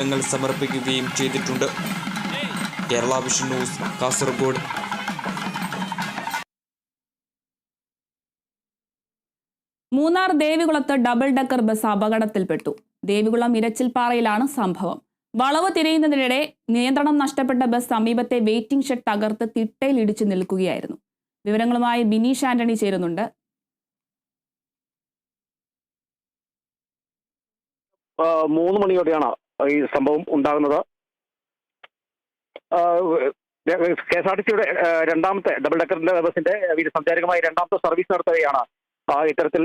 വിവരങ്ങൾ സമർപ്പിക്കുകയും ചെയ്തിട്ടുണ്ട്. Kerala vision news Kasaragod. Munnar ദേവികുളത്ത് ഡബിൾ ഡക്കർ ബസ് അപകടത്തിൽപ്പെട്ടു. ദേവികുളം ഇരച്ചിൽപ്പാറയിലാണ് സംഭവം. വളവ് തിരയുന്നതിനിടെ നിയന്ത്രണം നഷ്ടപ്പെട്ട ബസ് സമീപത്തെ വെയിറ്റിംഗ് ഷെഡ് തകർത്ത് തിട്ടയിൽ ഇടിച്ചു നിൽക്കുകയായിരുന്നു. വിവരങ്ങളുമായി ബിനീഷ് ആന്റണി ചേരുന്നുണ്ട്. മൂന്ന് മണിയോടെയാണ് ഈ സംഭവം ഉണ്ടാകുന്നത്. കെ എസ് ആർ ടി സിയുടെ രണ്ടാമത്തെ ഡബിൾ ഡെക്കറിന്റെ ബസിന്റെ സഞ്ചാരികമായി രണ്ടാമത്തെ സർവീസ് നടത്തുകയാണ്. ഇത്തരത്തിൽ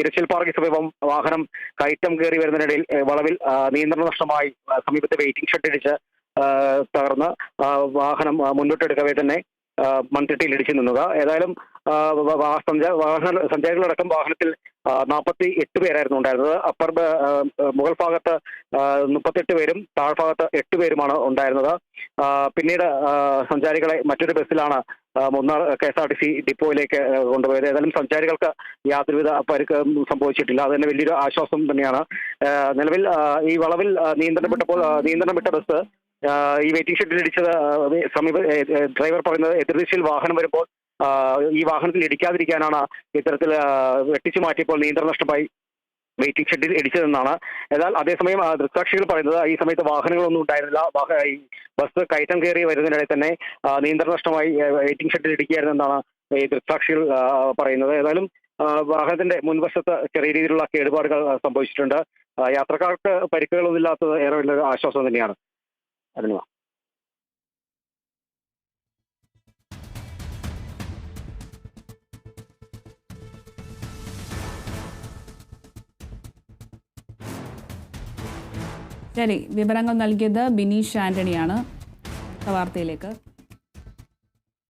ഇരച്ചിൽ പാർക്ക് സമീപം വാഹനം കയറ്റം കയറി വരുന്നതിനിടയിൽ വളവിൽ നിയന്ത്രണ നഷ്ടമായി സമീപത്തെ വെയിറ്റിംഗ് ഷെഡ് ഇടിച്ച് തകർന്ന് വാഹനം മുന്നോട്ടെടുക്കവേ തന്നെ മൺതിട്ടയിൽ ഇടിച്ചു നിന്നത് ഏതായാലും വാഹന സഞ്ചാരികളടക്കം വാഹനത്തിൽ നാൽപ്പത്തി എട്ട് പേരായിരുന്നു ഉണ്ടായിരുന്നത്. അപ്പർ മുഗൾ ഭാഗത്ത് മുപ്പത്തെട്ട് പേരും താഴ്ഭാഗത്ത് എട്ട് പേരുമാണ് ഉണ്ടായിരുന്നത്. പിന്നീട് സഞ്ചാരികളെ മറ്റൊരു ബസ്സിലാണ് Munnar K S R T C ഡിപ്പോയിലേക്ക് കൊണ്ടുപോയത്. ഏതായാലും സഞ്ചാരികൾക്ക് യാതൊരുവിധ പരിക്ക് സംഭവിച്ചിട്ടില്ല. അത് തന്നെ വലിയൊരു ആശ്വാസം തന്നെയാണ്. നിലവിൽ ഈ വളവിൽ നിയന്ത്രണം വിട്ടപ്പോൾ നിയന്ത്രണം വിട്ട ബസ് ഈ വെയിറ്റിംഗ് ഷെഡിൽ ഇടിച്ചത് സമീപ ഡ്രൈവർ പറയുന്നത് എതിർദിശയിൽ വാഹനം വരുമ്പോൾ ഈ വാഹനത്തിൽ ഇടിക്കാതിരിക്കാനാണ് ഇത്തരത്തിൽ വെട്ടിച്ചു മാറ്റിയപ്പോൾ നിയന്ത്രണം നഷ്ടമായി വെയിറ്റിംഗ് ഷെഡിൽ ഇടിച്ചതെന്നാണ്. എന്നാൽ അതേസമയം ദൃക്സാക്ഷികൾ പറയുന്നത് ഈ സമയത്ത് വാഹനങ്ങളൊന്നും ഉണ്ടായിരുന്നില്ല. ബസ് കയറ്റം കയറി വരുന്നതിനിടെ തന്നെ നിയന്ത്രണ നഷ്ടമായി വെയിറ്റിംഗ് ഷെഡിൽ ഇടിക്കുകയായിരുന്നെന്നാണ് ഈ ദൃക്സാക്ഷികൾ പറയുന്നത്. ഏതായാലും വാഹനത്തിന്റെ മുൻവശത്ത് ചെറിയ രീതിയിലുള്ള കേടുപാടുകൾ സംഭവിച്ചിട്ടുണ്ട്. യാത്രക്കാർക്ക് പരിക്കുകളൊന്നും ഇല്ലാത്തത് ഏറെ വലിയൊരു ആശ്വാസം തന്നെയാണ്. അതിന് ശരി വിവരങ്ങൾ നൽകിയത് ബിനീഷ് ആന്റണിയാണ്. വാർത്തയിലേക്ക്.